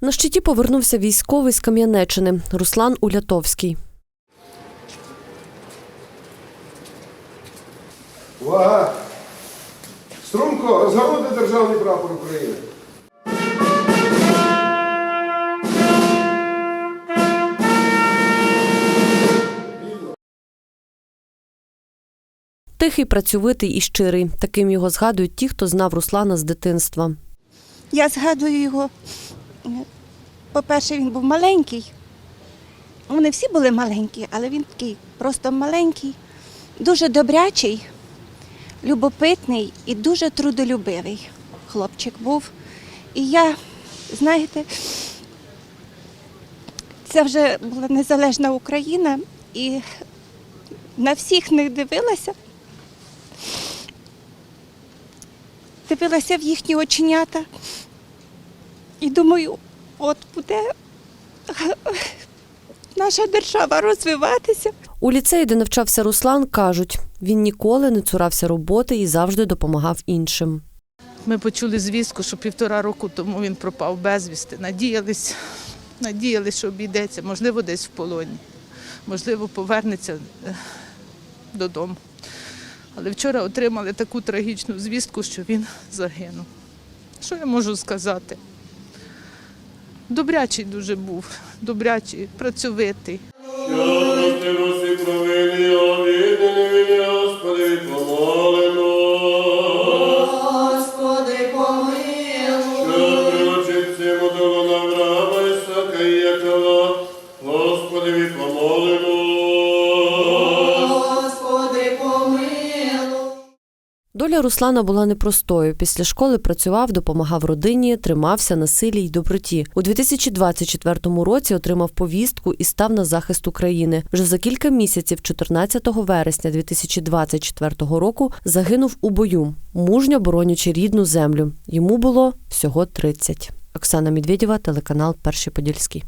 На щиті повернувся військовий з Кам'янеччини Руслан Улятовський. Увага! Струнко, розгорнути державний прапор України. Тихий, працьовитий і щирий. Таким його згадують ті, хто знав Руслана з дитинства. Я згадую його. По-перше, він був маленький. Вони всі були маленькі, але він такий просто маленький, дуже добрячий, любопитний і дуже трудолюбивий хлопчик був. І я, знаєте, це вже була незалежна Україна, і на всіх них дивилася. Дивилася в їхні оченята. І думаю, от буде наша держава розвиватися. У ліцеї, де навчався Руслан, кажуть, він ніколи не цурався роботи і завжди допомагав іншим. Ми почули звістку, що півтора року тому він пропав безвісти. Надіялись, надіялись, що обійдеться, можливо, десь в полоні, можливо, повернеться е, додому. Але вчора отримали таку трагічну звістку, що він загинув. Що я можу сказати? Добрячий дуже був, добрячий, працьовитий. Доля Руслана була непростою. Після школи працював, допомагав родині, тримався на силі й доброті. У 2024 році отримав повістку і став на захист України. Вже за кілька місяців, 14 вересня 2024 року, загинув у бою, мужньо боронячи рідну землю. Йому було всього 30. Оксана Медведєва, телеканал Перший Подільський.